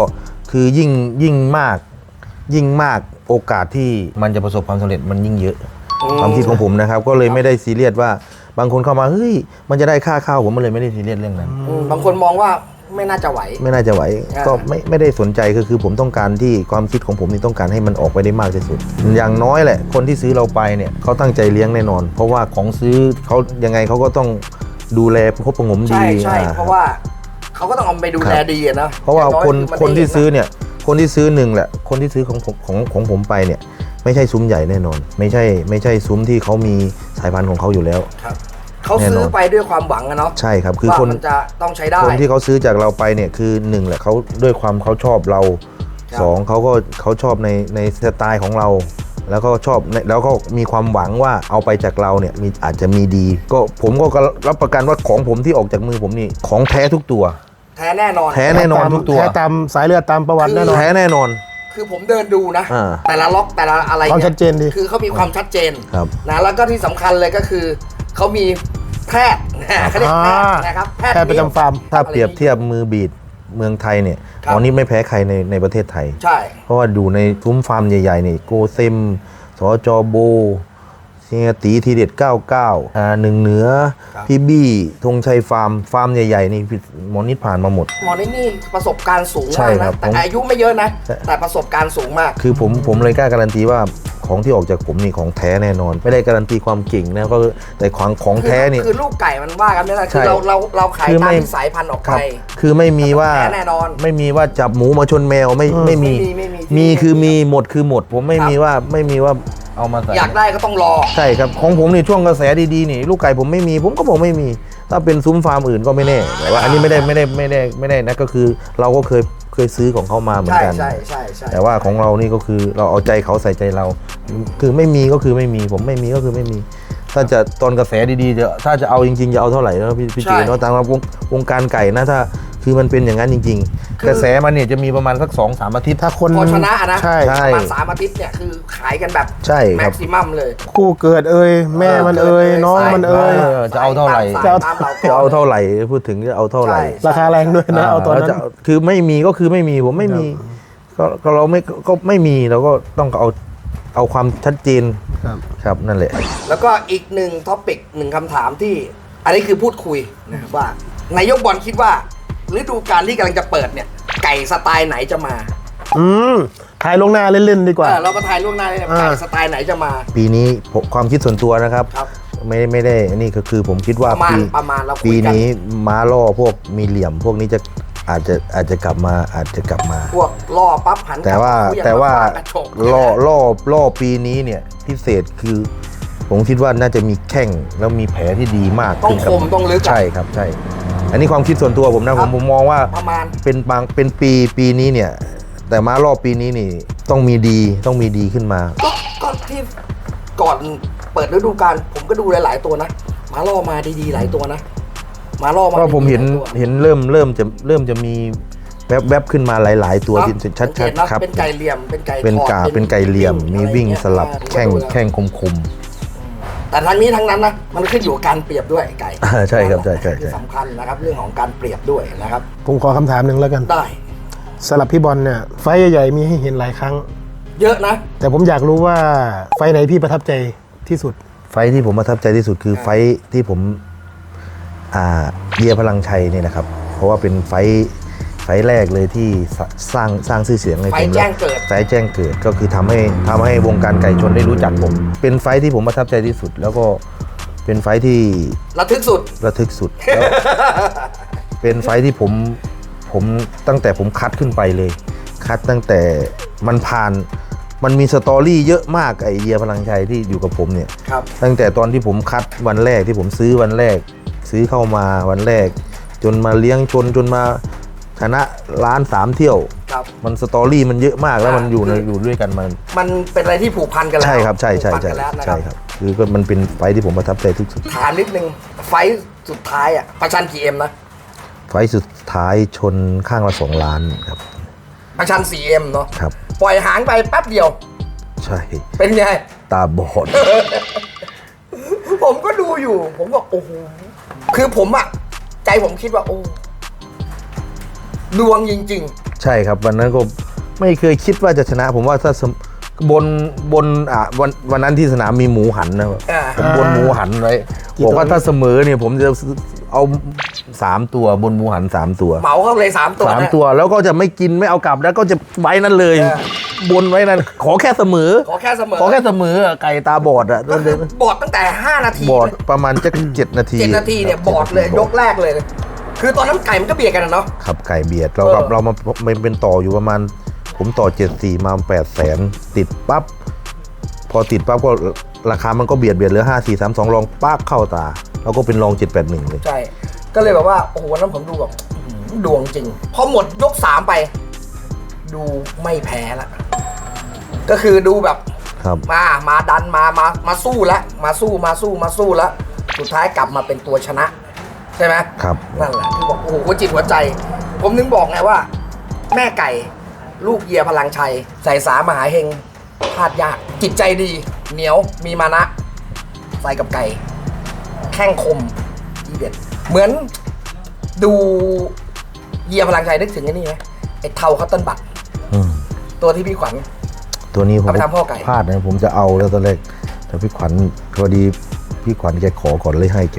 Speaker 3: คือยิ่งยิ่งมาก ยิ่งมากโอกาสที่มันจะประสบความสำเร็จมันยิ่งเยอะ ความคิดของผมนะครับ ก็เลยไม่ได้ซีเรียสว่าบางคนเข้ามาเฮ้ยมันจะได้ค่าข้าวผมมันเลยไม่ได้ซีเรียสเรื่องนั้น
Speaker 1: อืมบางคนมองว่า ไม่น่าจะไหว
Speaker 3: ไม่น่าจะไหว
Speaker 1: อ่า
Speaker 3: ก็ไม่ไม่ได้สนใจก็คือผมต้องการที่ความคิดของผมนี่ต้องการให้มันออกไปได้มากที่สุด อย่างน้อยแหละ คนที่ซื้อเราไปเนี่ยเขาตั้งใจเลี้ยงแน่นอน เพราะว่าของซื้อเขายังไงเขาก็ต้องดูแลครบประหงมดี
Speaker 1: ใช่ใช่
Speaker 3: อ่
Speaker 1: เพราะว่าเขาก็ต้องเอาไปดูแลดีอะนะ
Speaker 3: เพราะว่า
Speaker 1: อย่งอย
Speaker 3: คน
Speaker 1: อมั
Speaker 3: คนที่
Speaker 1: ได้เห็ะ
Speaker 3: ซื้อเนี่ย คนที่ซื้อหนึ่งแหละ คนที่ซื้อของผมของของผมไปเนี่ย ไม่ใช่ซุ้มใหญ่แน่นอน ไม่ใช่ไม่ใช่ซุ้มที่เขามีสายพันธุ์ของเขาอยู่แล้ว
Speaker 1: ครับ เขา
Speaker 3: แน่นอน
Speaker 1: ซื้อไปด้วยความหวังอะเนาะ
Speaker 3: ใช่ครับคือ
Speaker 1: ว่า
Speaker 3: คน
Speaker 1: มันจะต้องใช้ได้
Speaker 3: คนที่เขาซื้อจากเราไปเนี่ยคือหนึ่งแหละเขาด้วยความเขาชอบเรา
Speaker 1: ครับ
Speaker 3: สองเขาก็เขาชอบในในสไตล์ของเรา แล้วก็ชอบในแล้วก็มีความหวังว่าเอาไปจากเราเนี่ยมีอาจจะมีดี ก็ผมก็รับประกันว่าของผมที่ออกจากมือผมนี่ของแท้ทุกตัว
Speaker 1: แท้แน่นอน
Speaker 3: แท้แน่นอนทุกตัว
Speaker 2: แท้ตามสายเลือดตามประวัติแน่นอน
Speaker 3: แท้แน่นอน
Speaker 1: คือผมเดินดูนะ
Speaker 3: อ่า
Speaker 1: แต่ละล็อกแต่ละอะไร
Speaker 2: ความ
Speaker 1: นี่ย
Speaker 2: ชัดเจนดี
Speaker 1: คือเขามีความชัดเจน
Speaker 3: ครับ
Speaker 1: นะแล้วก็ที่สำคัญเลยก็คือเขามี แพทย์นะเขาเรียกแพทย์นะครับ
Speaker 2: แพทย์ประจำฟาร์ม
Speaker 3: ถ้าเปรียบเทียบมือบีดเมืองไทยเนี่ย
Speaker 1: ครับ
Speaker 3: ตอนนี้ไม่แพ้ใครในในประเทศไทย
Speaker 1: ใช่
Speaker 3: เพราะว่าดูในซุ้มฟาร์มใหญ่ๆนี่โกเซมสจโบ เซียตีทีเด็ด 99อ่าหนึ่งเหนือ พี่บี้ธงชัยฟาร์ม ฟาร์มใหญ่ๆ นี่พี่หมอนิดผ่านมาหมด
Speaker 1: หมอนี่นี่ประสบการณ์สูง
Speaker 3: ใช่
Speaker 1: มาก
Speaker 3: ครั
Speaker 1: นะ
Speaker 3: บ
Speaker 1: แต่
Speaker 3: ผม
Speaker 1: อายุไม่เยอะนะ
Speaker 3: ใช่
Speaker 1: แต่ประสบการณ์สูงมาก
Speaker 3: คือผมผมเลยกล้าการันตีว่าของที่ออกจากผมนี่ของแท้แน่นอน ไม่ได้การันตีความเก่งนะก็คือแต่ของของแท้นี่
Speaker 1: คือลูกไก่มันว่ากันไม่ได้
Speaker 3: ใช่
Speaker 1: คือเราเราเราขาย
Speaker 3: คือ
Speaker 1: ตาม
Speaker 3: ไม่
Speaker 1: ที่สายพันธุ์ออก
Speaker 3: ค
Speaker 1: ไป
Speaker 3: รับคือไม่มีว่า
Speaker 1: แท้แน่นอน
Speaker 3: ไม่มีว่าจับหมูมาชนแมวไม่ไม่มี
Speaker 1: ไม่มีไม่มี
Speaker 3: มีคือมีหมดคือหมด ผมไม่มีว่าไม่มีว่า เอามาใส่
Speaker 1: อยากได้ก็ต้องรอ
Speaker 3: ใช่ครับของผมนี่ช่วงกระแสดีๆนี่ลูกไก่ผมไม่มี ผมก็บอกไม่มี ถ้าเป็นซุ้มฟาร์มอื่นก็ไม่แน่แต่ว่าอันนี้ไม่ได้ไม่ได้ไม่ได้ไม่ได้นะก็คือ เราก็เคยเคยซื้อของเขามาเหมือน
Speaker 1: ใช่
Speaker 3: กัน
Speaker 1: ใช่ใช่ใช่
Speaker 3: แต่ว่าของเรานี่ก็คือเราเอาใจเขาใส่ใจเรา คือไม่มีก็คือไม่มี ผมไม่มีก็คือไม่มี ถ้าจะตอนกระแสดีๆจะถ้าจะเอาจริงๆจะเอาเท่าไหร่นะพี่พี่เจเนาะตามวงวงการไก่นะถ้า คือมันเป็นอย่างนั้นจริงๆกระแสมันเนี่ยจะมีประมาณสักสองสามอาทิตย์
Speaker 2: ถ้าคน
Speaker 1: พอชนะอะนะ
Speaker 2: ใช่
Speaker 3: ใช่
Speaker 1: ประมาณสามอาทิตย์เนี่ยคือขายกันแบบ
Speaker 3: ใช่ค
Speaker 1: แม็
Speaker 3: รับ
Speaker 1: กซิมัมเลย
Speaker 2: คู่เกิดเอ่ยแม่มันเอ่ย
Speaker 1: เออ
Speaker 2: น้องมันเอ่ย
Speaker 3: เออจะเอาเท่าไหร่
Speaker 1: สย
Speaker 2: จะเอา
Speaker 1: ตามเรา
Speaker 3: จะเอาเท่าไหร่พูดถึงจะเอาเท่าไหร่
Speaker 1: ใช่
Speaker 2: ราคาแรงด้วยนะเอาตอนนั้น
Speaker 3: แล้วจะคือไม่มีก็คือไม่มีผมไม่มีก็ก็เราไม่ก็ไม่มีเราก็ต้องเอาเอาความชัดเจน
Speaker 2: ครับ
Speaker 3: ครับนั่นแหละ
Speaker 1: แล้วก็อีกหนึ่งท็อปิกหนึ่งคำถามที่ อันนี้คือพูดคุยนะครับว่านายกบอลคิดว่า ฤดูกาลที่กำลังจะเปิดเนี่ย ไก่สไตล์ไหนจะมา
Speaker 2: อืมถ่ายลงหน้าเล่นๆดีกว่า
Speaker 1: เออเรามาทายล่วงหน้าเลยนะ
Speaker 2: อ่า
Speaker 1: ไก่สไตล์ไหนจะมา
Speaker 3: ปีนี้ผมความคิดส่วนตัวนะครับ
Speaker 1: ครับ
Speaker 3: ไม่ไม่ได้อันนี้ก็คือผมคิดว่า
Speaker 1: ประมาณ
Speaker 3: ปี
Speaker 1: ประมาณเราคุ
Speaker 3: ปี
Speaker 1: ยกัน
Speaker 3: นี้ม้าล่อพวกมีเหลี่ยม พวกนี้จะอาจจะอาจจะกลับมาอาจจะกลับมา
Speaker 1: พวกล่อปั๊บหันกลับ
Speaker 3: แต่ว่า
Speaker 1: เครื่อง
Speaker 3: แต่ว่า
Speaker 1: มาฟดกระฉก
Speaker 3: ล่อล่อล่อปีนี้เนี่ยพิเศษคือ ผมคิดว่าน่าจะมีแข้งแล้วมีแผลที่ดีมาก
Speaker 1: ต้อง
Speaker 3: ขึ้น
Speaker 1: คมต้องลึกอะ
Speaker 3: ใช่ครับใช่ อันนี้ความคิดส่วนตัวผมนะ
Speaker 1: ค
Speaker 3: ผ
Speaker 1: รับ
Speaker 3: มผมมองว่า
Speaker 1: ประมาณ
Speaker 3: เป็นบางเป็นปีปีนี้เนี่ย แต่ม้ารอบปีนี้นี่ต้องมีดีต้องมีดีขึ้นมา
Speaker 1: ก็ก็ที่ก่อนเปิดฤดูกาลผมก็ดูหลาย ๆ ตัวนะมาล่อมาดีๆหลายตัวนะมาล่อมา
Speaker 3: ก็ผมเห็น
Speaker 1: ดีๆลายตัว
Speaker 3: เห็นเริ่มเริ่มจะเริ่มจะมีแวบแวบขึ้นมาหลาย ๆ ตัว
Speaker 1: เนอะ
Speaker 3: ที่ชัด
Speaker 1: สังเกตนะ
Speaker 3: ๆครับ
Speaker 1: เป็นไก่เหลี่ยม เป็นไก่
Speaker 3: เป็น
Speaker 1: ทอด
Speaker 3: กาเป็นไก่เหลี่ยม มีวิ่ง
Speaker 1: อะไร
Speaker 3: สลับ
Speaker 1: เงี้ย
Speaker 3: แข้ง
Speaker 1: ผมก็ดูล้ว
Speaker 3: แข้งคมคม
Speaker 1: แต่ทั้งนี้ทั้งนั้นนะมันขึ้นอยู่กับการเปรียบด้วยไก่
Speaker 3: อ่าใช่ครับใช่ใช่ใช่
Speaker 1: ที่สำคัญนะครับ เรื่องของการเปรียบด้วยนะครับ
Speaker 2: ผมขอคำถามหนึ่งแล้วกัน
Speaker 1: ได้
Speaker 2: สำหรับพี่บอลเนี่ยไฟท์ใหญ่ๆมีให้เห็นหลายครั้ง
Speaker 1: เยอะนะ
Speaker 2: แต่ผมอยากรู้ว่าไฟท์ไหนพี่ประทับใจที่สุด
Speaker 3: ไฟท์ที่ผมประทับใจที่สุดคือไฟท์ที่ผมอ่าเยียพลังชัยเนี่ยนะครับ เพราะว่าเป็นไฟท์ ไฟท์แรกเลยที่สสร้างสร้างชื่อเสียงให้
Speaker 1: ไฟ
Speaker 3: ผม
Speaker 1: แจ้งเกิด
Speaker 3: ไฟท์แจ้งเกิดก็คือทำให้ทำให้วงการไก่ชนได้รู้จักผม เป็นไฟท์ที่ผมประทับใจที่สุด แล้วก็เป็นไฟท์ที่
Speaker 1: ระทึกสุด
Speaker 3: ระทึกสุดแล้ว เป็นไฟท์ที่ผมผมตั้งแต่ผมคัดขึ้นไปเลย คัดตั้งแต่มันผ่านมันมีสตอรี่เยอะมากไอเดียพลังชัยที่อยู่กับผมเนี่ย
Speaker 1: ครับ
Speaker 3: ตั้งแต่ตอนที่ผมคัดวันแรกที่ผมซื้อวันแรก ซื้อเข้ามาวันแรก จนมาเลี้ยงชนจนมา ชนะล้านสามเที่ยว
Speaker 1: ครับ
Speaker 3: มันสตอรี่มันเยอะมากแล้วมันอยู่ใน
Speaker 1: คือ
Speaker 3: อยู่ด้วยกันมัน
Speaker 1: มันเป็นอะไรที่ผูกพันกันแล้ว
Speaker 3: ใช่ครับใช่ใช่
Speaker 1: ผูกพัน
Speaker 3: ใช่
Speaker 1: กันแล้วนะค
Speaker 3: ใช่
Speaker 1: รับ
Speaker 3: ครับ คือก็มันเป็นไฟท์ที่ผมประทับใจที่สุด
Speaker 1: ถามนิดนึงไฟท์สุดท้ายอะประชันกี่เอ็มนะ
Speaker 3: ไฟท์สุดท้ายชนข้างละสองล้านครับ
Speaker 1: ประชันสี่เอ็มเนาะ
Speaker 3: ครับ
Speaker 1: ปล่อยหางไปแป๊บเดียว
Speaker 3: ใช่
Speaker 1: เป็นไง
Speaker 3: ตาบอด
Speaker 1: ผมก็ดูอยู่ ผมก็โอ้โหคือผมอะใจผมคิดว่าโอ้ ดวงจริง
Speaker 3: ใช่ครับวันนั้นก็ไม่เคยคิดว่าจะชนะ ผมว่าถ้าสมบนบนอะวันวันนั้นที่สนามมีหมูหันนะครับ
Speaker 1: อ่า
Speaker 3: ผมบนหมูหันไว้
Speaker 2: กี่
Speaker 3: บอกว่า
Speaker 2: ตัว
Speaker 3: ถ้าเสมอเนี่ยผมจะเอาสามตัวบนหมูหันสามตัว
Speaker 1: ๆ เหมาเข้าเลยสามตัว
Speaker 3: สาม
Speaker 1: นะ
Speaker 3: ตัวแล้วก็จะไม่กินไม่เอากลับแล้วก็จะไว้นั่นเลย
Speaker 1: เออ
Speaker 3: บนไว้นั่นขอแค่เสมอ
Speaker 1: ขอแค่เสมอ
Speaker 3: ขอแค่เสมออะไก่ตาบอดอะ
Speaker 1: ก็คือบอดตั้งแต่ 5 นาที
Speaker 3: บอดประมาณจะเจ็ดนาที
Speaker 1: เจ็ดนาทีเนี่ย บอดเลย ยกแรกเลย คือตอนนั้นไก่มันก็เบียดกันอะเนาะ
Speaker 3: ครับไก่เบียดเรากับ
Speaker 1: เออ
Speaker 3: เรามาไม่เป็นต่ออยู่ประมาณ ผมต่อเจ็ดสี่มาแปดแสนติดปั๊บพอติดปั๊บก็ราคามันก็เบียดเบียดเหลือห้าสี่สามสองลองป้ากเข้าตา แล้วก็เป็นรองเจ็ดแปดหนึ่งเลย
Speaker 1: ใช่ ก็เลยแบบว่า โอ้โหวันนั้นผมดูแบบอื้อหือดวงจริง พอหมดยกสามไป ดูไม่แพ้ละ ก็คือดูแบบ
Speaker 3: ครับ
Speaker 1: มา มาดันมา มา มาสู้แล้วมาสู้ มาสู้ มาสู้แล้ว สุดท้ายกลับมาเป็นตัวชนะ ใช่ไหม
Speaker 3: ครับ
Speaker 1: นั่นแหละที่บอกโอ้โหหัวจิตหัวใจ ผมนึงบอกไงว่า แม่ไก่ ลูกเยียพลังชัย ใส่สามหาเฮงพลาดยาก จิตใจดี เหนียวมีมานะ ใส่กับไก่ แข้งคมอีเด็ดเหมือนดูเยียพลังชัยนึกถึงไอ้นี่ไหมไอ้เทาคัตเติ้ลบัต
Speaker 3: อืม
Speaker 1: ตัวที่พี่ขวัญ
Speaker 3: ตัวนี้ผม
Speaker 1: เอาไปทำพ่อไก่
Speaker 3: พลาดนะผมจะเอาแล้วตอนแรกแต่พี่ขวัญพอดี พี่ขวัญแกขอก่อนเลยให้แก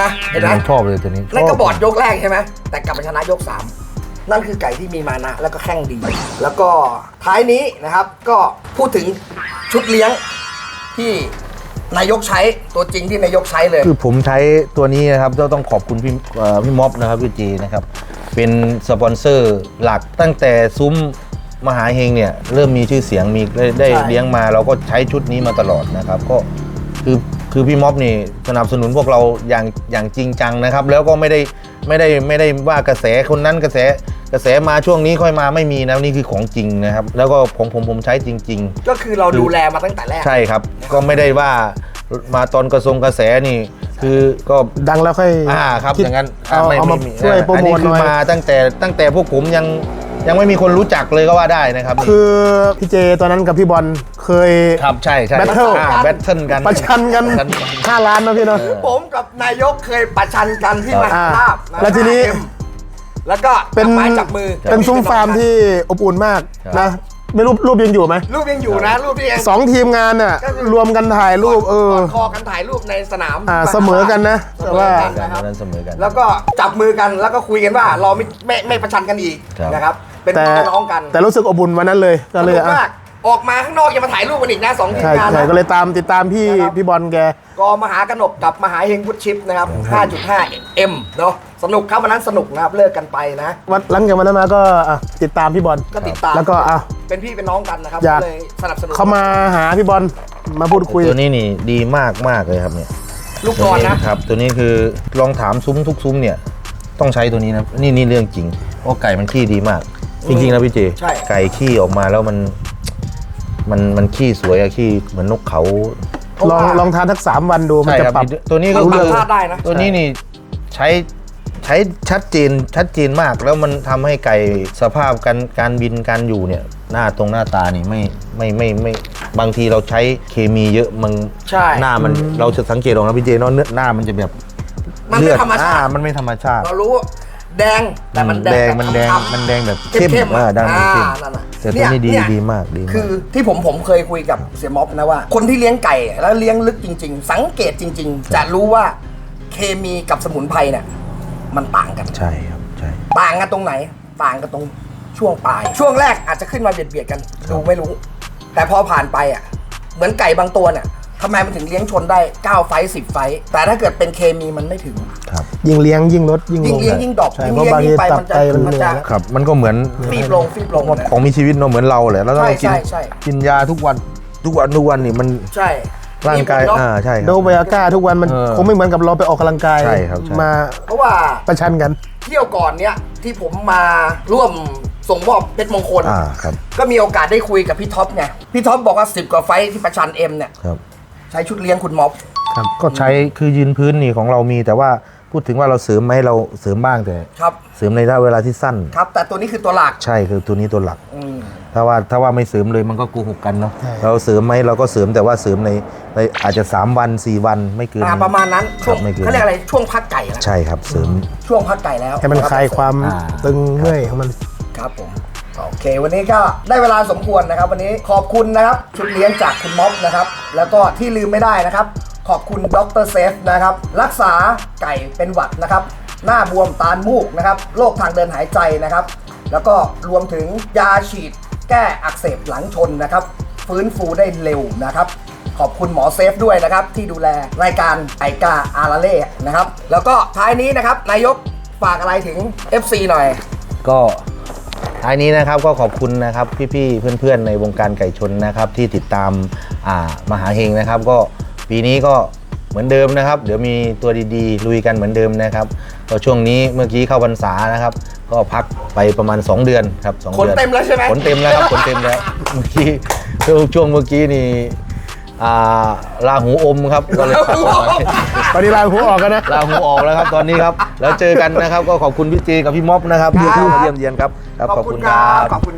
Speaker 1: นะเห็นไหม
Speaker 3: ผมชอบเลยตัวนี้
Speaker 1: นั่นก็
Speaker 3: ช
Speaker 1: บอดยกแรกใช่ไหมแต่กลับมาชนะยกสามนั่นคือไก่ที่มีมานะแล้วก็แข้งดี แล้วก็ท้ายนี้นะครับก็พูดถึงชุดเลี้ยงที่นายกใช้ตัวจริงที่นายกใช้เลย
Speaker 3: คือผมใช้ตัวนี้นะครับก็ต้องขอบคุณพี่เอ่อพี่ม็อบนะครับพี่จีนะครับเป็นสปอนเซอร์หลักตั้งแต่ซุ้มมหาเฮงเนี่ยเริ่มมีชื่อเสียงมีได้ได้
Speaker 1: ใช่
Speaker 3: เลี้ยงมาเราก็ใช้ชุดนี้มาตลอดนะครับ ก็คือ คือพี่ม็อบนี่สนับสนุนพวกเราอย่างอย่างจริงจังนะครับ แล้วก็ไม่ได้ไม่ได้ไม่ได้ว่ากระแสคนนั้นกระแสกระแสมาช่วงนี้ค่อยมาไม่มีนะนี่คือของจริงนะครับ แล้วก็ของผมผมใช้จริงๆ
Speaker 1: ก็คือเราดูแลมาตั้งแต่แรก
Speaker 3: ใช่ครับ ก็ไม่ได้ว่ามาตอนกระทรวงกระแสนี่ คือก็
Speaker 2: ดังแล้วค่อย
Speaker 3: อ่าครับ
Speaker 2: คิด
Speaker 3: อย่างนั้น
Speaker 2: เอา
Speaker 3: ไม่
Speaker 2: เอามา
Speaker 3: ไช่
Speaker 2: วยโปร
Speaker 3: อัน
Speaker 2: โม
Speaker 3: นี้
Speaker 2: ทห
Speaker 3: คือ
Speaker 2: น่อย
Speaker 3: มาตั้งแต่ตั้งแต่พวกผมยัง ยังไม่มีคนรู้จักเลยก็ว่าได้นะครับนี่
Speaker 2: คือพี่เจตอนนั้นกับพี่บอลเคย
Speaker 3: ครับใช่ใช่
Speaker 2: Battle
Speaker 3: แบทเทิลกัน
Speaker 2: ประชันกัน
Speaker 3: ประชั
Speaker 2: 5ล้านนะพี่เนาะ
Speaker 1: ผมกับนายกเคยประชันกันที่ม
Speaker 2: อ่า
Speaker 1: หาภาพะ
Speaker 2: แล้วทีนี้
Speaker 1: 5M แล้วก็
Speaker 2: เป็น
Speaker 1: จับไม้จับมือ
Speaker 2: เป็นซุ้มฟาร์มที่อบอุ่นมากนะ ไม่รูปรูปยังอยู่ไหม
Speaker 1: รูปยังอยู่นะรูปที่ยัง
Speaker 2: สองทีมงานน่ะ
Speaker 1: ก็คือ
Speaker 2: รวมกันถ่ายรูป เออ
Speaker 1: กอดคอกันถ่ายรูปในสนาม
Speaker 2: อ่าเสมอกันนะ
Speaker 1: เส
Speaker 2: แต่
Speaker 1: มอ
Speaker 2: ว่า
Speaker 1: กัน
Speaker 3: กัน
Speaker 1: นะครับ
Speaker 3: นั้นเสมอกัน
Speaker 1: แล้วก็จับมือกันแล้วก็คุยกันว่าเราไม่ไม่ไม่ประชันกันอีก
Speaker 3: ครับ
Speaker 1: นะครับ เป็น
Speaker 2: แต่
Speaker 1: พี่น้องกัน
Speaker 2: แต่รู้สึกอบอุ่นวันนั้นเลยก็เลย
Speaker 1: สนุก
Speaker 2: อะ
Speaker 1: มากออกมาข้างนอกยังมาถ่ายรูปกันอีกนะสองทีม
Speaker 2: ใช่
Speaker 1: งาน
Speaker 2: ใช่
Speaker 1: นะ
Speaker 2: ก็เลยตามติดตามพี่
Speaker 1: นะครับ
Speaker 2: พี่บอลแก
Speaker 1: กอมหากนกกับมหาเฮงพุทธชิปนะครับ 5.5 M เนาะ สนุกครับวันนั้นสนุกนะครับเลิกกันไปนะ
Speaker 2: วันหลังจากวันนั้นมาก็อะติดตามพี่บอล
Speaker 1: ก็ติดตาม
Speaker 2: แล้วก็อะ
Speaker 1: เป็นพี่เป็นน้องกันนะครับ
Speaker 2: อยาก
Speaker 1: ก็เลยสนับสนุน
Speaker 2: เขามาหาพี่บอลมาพูดคุย
Speaker 3: ตัวนี้นี่ดีมากมากเลยครับเนี่ย
Speaker 1: ลูกนอนนะ ครับ
Speaker 3: ตัวนี้คือลองถามซุ้มทุกซุ้มเนี่ย ต้องใช้ตัวนี้นะนี่นี่เรื่องจริงเพราะไก่มันขี้ดีมาก จริงๆนะพี่เจ
Speaker 1: ใช่
Speaker 3: ไก่ขี้ออกมาแล้วมัน มันมันขี้สวยอะขี้เหมือนนกเขา
Speaker 2: ลองลองทานทักสามวันดูมัน
Speaker 3: ใช่
Speaker 2: จะ
Speaker 3: ครับ
Speaker 2: ปรับ
Speaker 3: ตัวนี้ก็
Speaker 1: รู้
Speaker 3: คื
Speaker 1: เลย
Speaker 3: อ
Speaker 1: พลาดได้นะ
Speaker 3: ตัวนี้นี่ใช้ ใช้ชัดเจนชัดเจนมากแล้วมันทำให้ไก่สภาพการการบินการอยู่เนี่ยหน้าตรงหน้าตานี่ไม่ไม่ไม่ไม่บางทีเราใช้เคมีเยอะมัน
Speaker 1: ใช่
Speaker 3: หน้ามันเราจะสังเกตออกนะพี่เจเนาะเนื้อหน้ามันจะแบบ
Speaker 1: มันไม่
Speaker 3: เลือด
Speaker 1: ธรรมชาติ
Speaker 3: อ่มันไม่ธรรมชาติ
Speaker 1: เรารู้แดงแต่มันแด
Speaker 3: แด
Speaker 1: ง
Speaker 3: งมันแดง
Speaker 1: ช้ำๆ
Speaker 3: มันแดงแบบ
Speaker 1: เข้
Speaker 3: เข้
Speaker 1: ม
Speaker 3: ม
Speaker 1: ๆ
Speaker 3: อ่า
Speaker 1: อะ
Speaker 3: ดังมันเข้ม
Speaker 1: นั่นน่ะ
Speaker 3: แต่ตัวนี้ดี
Speaker 1: เย
Speaker 3: ดีมากดีมาก
Speaker 1: คือที่ผมผมเคยคุยกับเสียม็อบนะว่า คนที่เลี้ยงไก่แล้วเลี้ยงลึกจริง ๆ สังเกตจริง ๆ จะรู้ว่าเคมีกับสมุนไพรเนี่ย มันต่างกัน
Speaker 3: ใช่ครับใช่
Speaker 1: ต่างกันตรงไหน ต่างกันตรงช่วงปลาย ช่วงแรกอาจจะขึ้นมาเบียดเบียดกันดูไม่รู้ แต่พอผ่านไปอะ เหมือนไก่บางตัวเนี่ยทำไมมันถึงเลี้ยงชนได้ 9 ไฟต์10 ไฟต์แต่ถ้าเกิดเป็นเคมีมันไม่ถึง
Speaker 3: ครับ
Speaker 2: ยิ่งเลี้ยงยิ่งลดยิ่งล
Speaker 1: ยิ่ง
Speaker 2: ง
Speaker 1: เลี้ยงยิ่งดรอป
Speaker 2: ใช่
Speaker 1: ยิ่ง
Speaker 2: เพราะ
Speaker 1: เลี้ยง
Speaker 2: บาง
Speaker 1: ยิ่
Speaker 2: ที
Speaker 1: งไป
Speaker 2: ตับ
Speaker 1: มันจะ
Speaker 2: ไตมัน
Speaker 1: มัน
Speaker 2: เหนื่
Speaker 1: จะ
Speaker 2: อยแล้ว
Speaker 3: ครับ มันก็เหมือน
Speaker 1: ฟีบลงฟีบลงนะ
Speaker 3: ของมีชีวิตเนาะเหมือนเราแหละแล้วเรา
Speaker 1: ใช่
Speaker 3: กิน
Speaker 1: ใช่ใช่
Speaker 3: กินยาทุกวันทุกวันทุกวันนี่มัน
Speaker 1: ใช่
Speaker 3: ร่างกาย
Speaker 1: มีผลเนะ
Speaker 3: อ่าใช่ค
Speaker 2: โด
Speaker 3: รับ
Speaker 2: ไบอาก้าทุกวันมัน
Speaker 3: เออ
Speaker 2: คงไม่เหมือนกับเราไปออกกำลังกาย
Speaker 3: ใช่ครับใช่
Speaker 2: มา
Speaker 1: เพราะว่า
Speaker 2: ประชันกัน
Speaker 1: เที่ยวก่อนเนี้ยที่ผมมาร่วมส่งมอบเพชรมงคล
Speaker 3: อ่าครับ
Speaker 1: ก็มีโอกาสได้คุยกับพี่ท็อปไงพี่ท็อปบอกว่า10กว่าไฟต์ที่ประชันเอ็มเนี่ย
Speaker 3: ครับ
Speaker 1: ใช้ชุดเลี้ยงคุณม็อบ
Speaker 2: ครับ
Speaker 3: ก็ใช้คือยืนพื้นนี่ของเรามีแต่ว่า พูดถึงว่าเราเสริมไหมเราเสริมบ้างแต่
Speaker 1: ครับ
Speaker 3: เสริมในระยะเวลาที่สั้น
Speaker 1: ครับ แต่ตัวนี้คือตัวหลัก
Speaker 3: ใช่คือตัวนี้ตัวหลัก
Speaker 1: อืม
Speaker 3: ถ้าว่าถ้าว่าไม่เสริมเลยมันก็โกหกกันเนาะ
Speaker 2: ใช่
Speaker 3: เราเสริมไหมเราก็เสริมแต่ว่าเสริมในในอาจจะ 3 วัน 4 วันไม่เกิน
Speaker 1: อ่าประมาณนั้น
Speaker 3: ค
Speaker 1: ช่
Speaker 3: รั
Speaker 1: ว
Speaker 3: บ
Speaker 1: ง
Speaker 3: ไม่เกิน
Speaker 1: เขาเรียกอะไรช่วงพักไก่นะ
Speaker 3: ใช่ครับเสริม
Speaker 1: ช่วงพักไก่แล้ว
Speaker 2: ให้มันคลายความ
Speaker 3: อ่า
Speaker 2: ตึงเมื่อยของมัน
Speaker 1: ครับผมโอเค วันนี้ก็ได้เวลาสมควรนะครับ วันนี้ขอบคุณนะครับชุดเลี้ยงจากคุณม็อบนะครับ แล้วก็ที่ลืมไม่ได้นะครับ ขอบคุณดรเซฟนะครับ รักษาไก่เป็นหวัดนะครับ หน้าบวมตาลมูกนะครับโรคทางเดินหายใจนะครับ แล้วก็รวมถึงยาฉีด แก้อักเสบหลังชนนะครับ ฟื้นฟูได้เร็วนะครับ ขอบคุณหมอเซฟด้วยนะครับ ที่ดูแลรายการไอกาอาราเล่นะครับ แล้วก็ท้ายนี้นะครับนายกฝากอะไรถึง FC หน่อย
Speaker 3: ก็ท้ายนี้นะครับก็ขอบคุณนะครับพี่ๆเพื่อนๆในวงการไก่ชนนะครับที่ติดตามอ่ามหาเฮงนะครับก็ ปีนี้ก็เหมือนเดิมนะครับ เดี๋ยวมีตัวดีๆ ลุยกันเหมือนเดิมนะครับก็ช่วงนี้เมื่อกี้เข้าพรรษานะครับ ก็พักไปประมาณ 2 เดือนครับสอง
Speaker 1: ขน
Speaker 3: เดือน
Speaker 1: เต็มแล้วใช่ไหม
Speaker 3: ขนเต็มแล้วครับขนเต็มแล้วเมื่อกี้ช่วงช่วงเมื่อกี้นี่อ่าลาหูอมครับก็เลยพักเอาไว้
Speaker 2: ตอนนี้ลาหัวออกกันนะ
Speaker 3: ลาหูออกแล้วครับตอนนี้ครับ แล้วเจอกันนะครับ ก็ขอบคุณพี่เจกับพี่ม็อบนะครับที่มาเยี่ยมเยียนครับครับ
Speaker 1: ขอบคุณครับขอบคุณ